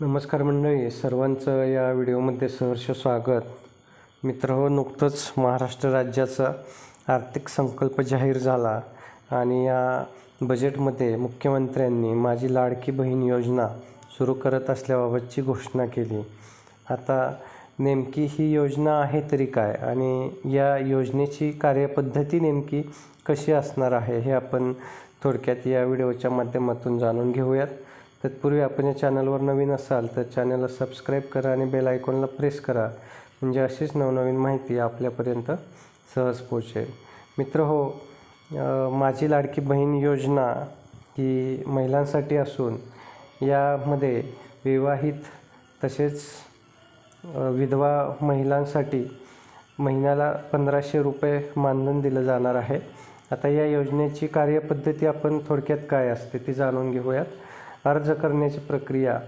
नमस्कार मंडळी सर्वांचं या व्हिडिओमध्ये सहर्ष स्वागत. मित्र हो नुकतंच महाराष्ट्र राज्याचा आर्थिक संकल्प जाहीर झाला आणि या बजेटमध्ये मुख्यमंत्र्यांनी माझी लाडकी बहीण योजना सुरू करत असल्याबाबतची घोषणा केली. आता नेमकी ही योजना आहे तरी काय आणि या योजनेची कार्यपद्धती नेमकी कशी असणार आहे हे आपण थोडक्यात या व्हिडिओच्या माध्यमातून जाणून घेऊयात. तत्पूर्वी आपण या चॅनलवर नवीन असाल तर चॅनलला सबस्क्राईब करा आणि बेल आयकॉनला प्रेस करा. म्हणजे अशीच नवनवीन माहिती आपल्यापर्यंत सहज पोचेल मित्र हो माझी लाडकी बहीण योजना ही महिलांसाठी असून यामध्ये विवाहित तसेच विधवा महिलांसाठी महिन्याला पंधराशे रुपये मानधन दिलं जाणार आहे. आता या योजनेची कार्यपद्धती आपण थोडक्यात काय असते ती जाणून घेऊयात. अर्ज करण्याची प्रक्रिया.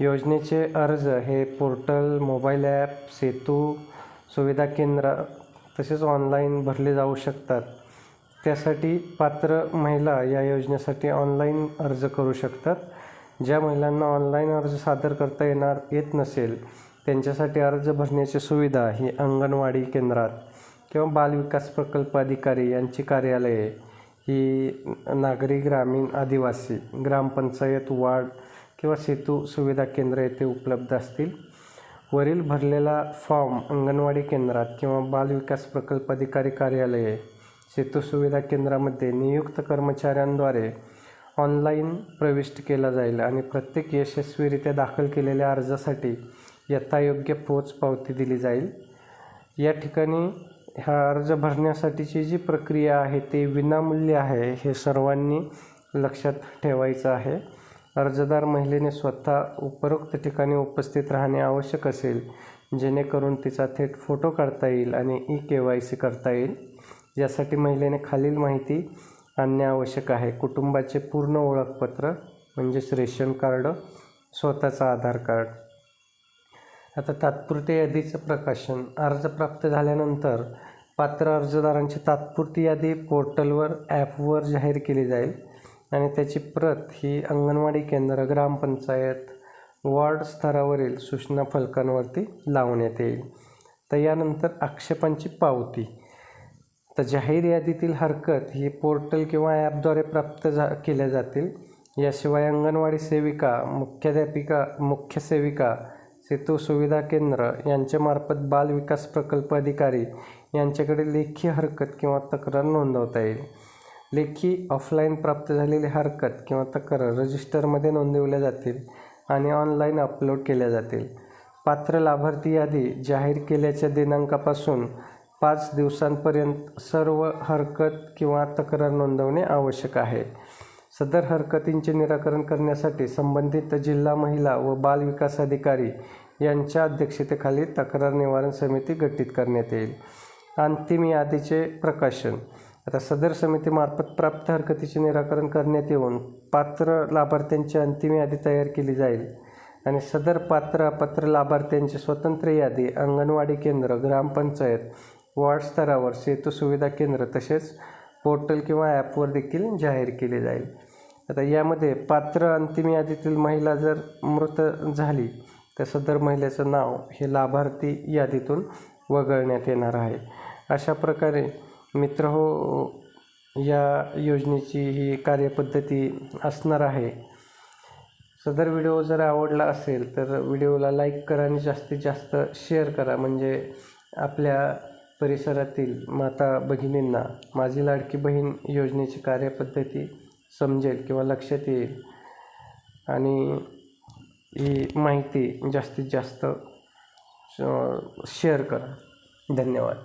योजनेचे अर्ज हे पोर्टल मोबाईल ॲप सेतू सुविधा केंद्र तसेच ऑनलाईन भरले जाऊ शकतात. त्यासाठी पात्र महिला या योजनेसाठी ऑनलाईन अर्ज करू शकतात. ज्या महिलांना ऑनलाईन अर्ज सादर करता येणार येत नसेल त्यांच्यासाठी अर्ज भरण्याची सुविधा ही अंगणवाडी केंद्रात किंवा बालविकास प्रकल्प अधिकारी यांची कार्यालये ही नागरी ग्रामीण आदिवासी ग्रामपंचायत वार्ड किंवा सेतू सुविधा केंद्र येथे उपलब्ध असतील. वरील भरलेला फॉर्म अंगणवाडी केंद्रात किंवा बालविकास प्रकल्प अधिकारी कार्यालये सेतू सुविधा केंद्रामध्ये नियुक्त कर्मचाऱ्यांद्वारे ऑनलाईन प्रविष्ट केला जाईल आणि प्रत्येक यशस्वीरित्या दाखल केलेल्या अर्जासाठी यथायोग्य पोच पावती दिली जाईल. या ठिकाणी हा अर्ज भरण्यासाठीची जी प्रक्रिया आहे ते विनामूल्य आहे हे सर्वांनी लक्षात ठेवायचं आहे. अर्जदार महिलेने स्वतः उपरोक्त ठिकाणी उपस्थित राहणे आवश्यक असेल जेणेकरून तिचा थेट फोटो काढता येईल आणि ई के वाय सी करता येईल. यासाठी महिलेने खालील माहिती आणणे आवश्यक आहे. कुटुंबाचे पूर्ण ओळखपत्र म्हणजेच रेशन कार्ड स्वतःचा आधार कार्ड. आता तात्पुरते यादीचं प्रकाशन अर्ज प्राप्त झाल्यानंतर पात्र अर्जदारांची तात्पुरती यादी पोर्टलवर ॲपवर जाहीर केली जाईल आणि त्याची प्रत ही अंगणवाडी केंद्र ग्रामपंचायत वॉर्ड स्तरावरील सूचना फलकांवरती लावण्यात येईल. तर यानंतर आक्षेपांची पावती. तर जाहीर यादीतील हरकत ही पोर्टल किंवा ॲपद्वारे प्राप्त जा केल्या जातील. याशिवाय अंगणवाडी सेविका मुख्याध्यापिका मुख्य सेविका सेतू सुविधा केंद्र यांच्यामार्फत बाल विकास प्रकल्प अधिकारी यांच्याकडे लेखी हरकत किंवा तक्रार नोंदवता येईल. लेखी ऑफलाईन प्राप्त झालेली हरकत किंवा तक्रार रजिस्टरमध्ये नोंदवल्या जातील आणि ऑनलाईन अपलोड केल्या जातील. पात्र लाभार्थी यादी जाहीर केल्याच्या दिनांकापासून पाच दिवसांपर्यंत सर्व हरकत किंवा तक्रार नोंदवणे आवश्यक आहे. सदर हरकतींचे निराकरण करण्यासाठी संबंधित जिल्हा महिला व बाल विकास अधिकारी यांच्या अध्यक्षतेखाली तक्रार निवारण समिती गठीत करण्यात येईल. अंतिम यादीचे प्रकाशन. आता सदर समितीमार्फत प्राप्त हरकतीचे निराकरण करण्यात येऊन पात्र लाभार्थ्यांची अंतिम यादी तयार केली जाईल आणि सदर पात्र अपात्र लाभार्थ्यांची स्वतंत्र यादी अंगणवाडी केंद्र ग्रामपंचायत वॉर्ड स्तरावर सेतू सुविधा केंद्र तसेच पोर्टल किंवा ॲपवर देखील जाहीर केले जाईल. आता यामध्ये पात्र अंतिम यादीतील महिला जर मृत झाली तर सदर महिलेचं नाव हे लाभार्थी यादीतून वगळण्यात येणार आहे. अशा प्रकारे मित्र हो या योजनेची ही कार्यपद्धती असणार आहे. सदर व्हिडिओ जर आवडला असेल तर व्हिडिओला लाईक करा आणि जास्तीत जास्त शेअर करा. म्हणजे आपल्या परिसरातील माता भगिनींना माझी लाडकी बहीण योजनेची कार्यपद्धती समजेल किंवा लक्षात येईल. आणि ही माहिती जास्तीत जास्त शेअर करा. धन्यवाद.